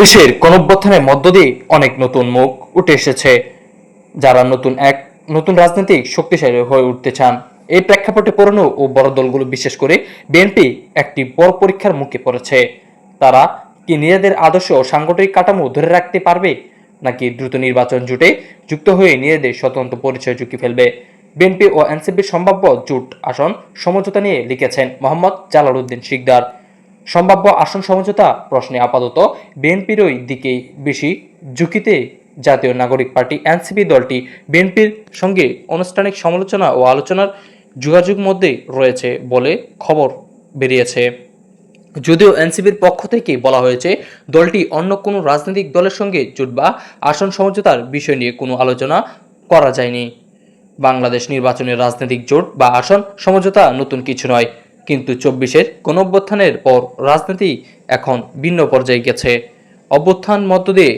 বিশ্বের গণঅভ্যুত্থানের মধ্য দিয়ে অনেক নতুন মুখ উঠে এসেছে। যারা নতুন এক, নতুন রাজনৈতিক শক্তিশালী হয়ে উঠতে চান, এই প্রেক্ষাপটে পুরনো ও বড় দলগুলো বিশেষ করে বিএনপি একটি বড় পরীক্ষার মুখে পড়েছে। তারা কি নিজেদের আদর্শ ও সাংগঠনিক কাঠামো ধরে রাখতে পারবে, নাকি দ্রুত নির্বাচন জুটে যুক্ত হয়ে নিজেদের স্বতন্ত্র পরিচয় ঝুঁকি ফেলবে? বিএনপি ও এনসিপির সম্ভাব্য জোট আসন সমঝোতা নিয়ে লিখেছেন মোহাম্মদ জালালউদ্দিন শিকদার। সম্ভাব্য আসন সমঝোতা প্রশ্নে আপাতত বিএনপিরই দিকেই বেশি ঝুঁকিতে জাতীয় নাগরিক পার্টি এনসিপি দলটি বিএনপির সঙ্গে আনুষ্ঠানিক সমালোচনা ও আলোচনার যোগাযোগ মধ্যে রয়েছে বলে খবর বেরিয়েছে। যদিও এনসিপির পক্ষ থেকে বলা হয়েছে, দলটি অন্য কোনো রাজনৈতিক দলের সঙ্গে জোট বা আসন সমঝোতার বিষয় নিয়ে কোনো আলোচনা করা যায়নি। বাংলাদেশ নির্বাচনের রাজনৈতিক জোট বা আসন সমঝোতা নতুন কিছু নয়। কিন্তু চব্বিশের কোন অভ্যুত্থানের পর রাজনীতি এখন ভিন্ন পর্যায়ে গেছে। অভ্যুত্থান মধ্য দিয়ে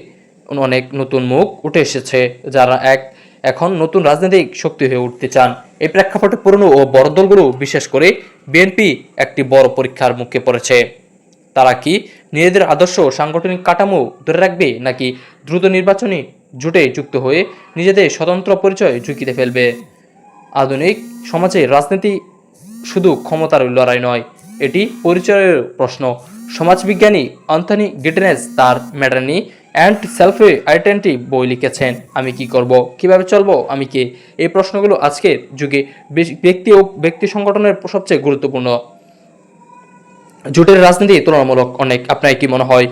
অনেক নতুন মুখ উঠে এসেছে, যারা এক এখন নতুন রাজনৈতিক শক্তি হয়ে উঠতে চান। এই প্রেক্ষাপটে পুরনো ও বড় দলগুলো, বিশেষ করে বিএনপি একটি বড় পরীক্ষার মুখে পড়েছে। তারা কি নিজেদের আদর্শ সাংগঠনিক কাঠামো ধরে রাখবে, নাকি দ্রুত নির্বাচনী জোটে যুক্ত হয়ে নিজেদের স্বতন্ত্র পরিচয় ঝুঁকিতে ফেলবে? আধুনিক সমাজে রাজনীতি শুধু ক্ষমতার লড়াই নয়, এটি পরিচয়ের প্রশ্ন। সমাজবিজ্ঞানী অন্থনি গিটেনেস তার ম্যাটারনি অ্যান্ড সেলফ আইডেন্টি বই লিখেছেন। আমি কি করব? কীভাবে চলবো? আমি কে? এই প্রশ্নগুলো আজকের যুগে ব্যক্তি ও ব্যক্তি সংগঠনের সবচেয়ে গুরুত্বপূর্ণ। জোটের রাজনীতি তুলনামূলক অনেক। আপনার কি মনে হয়?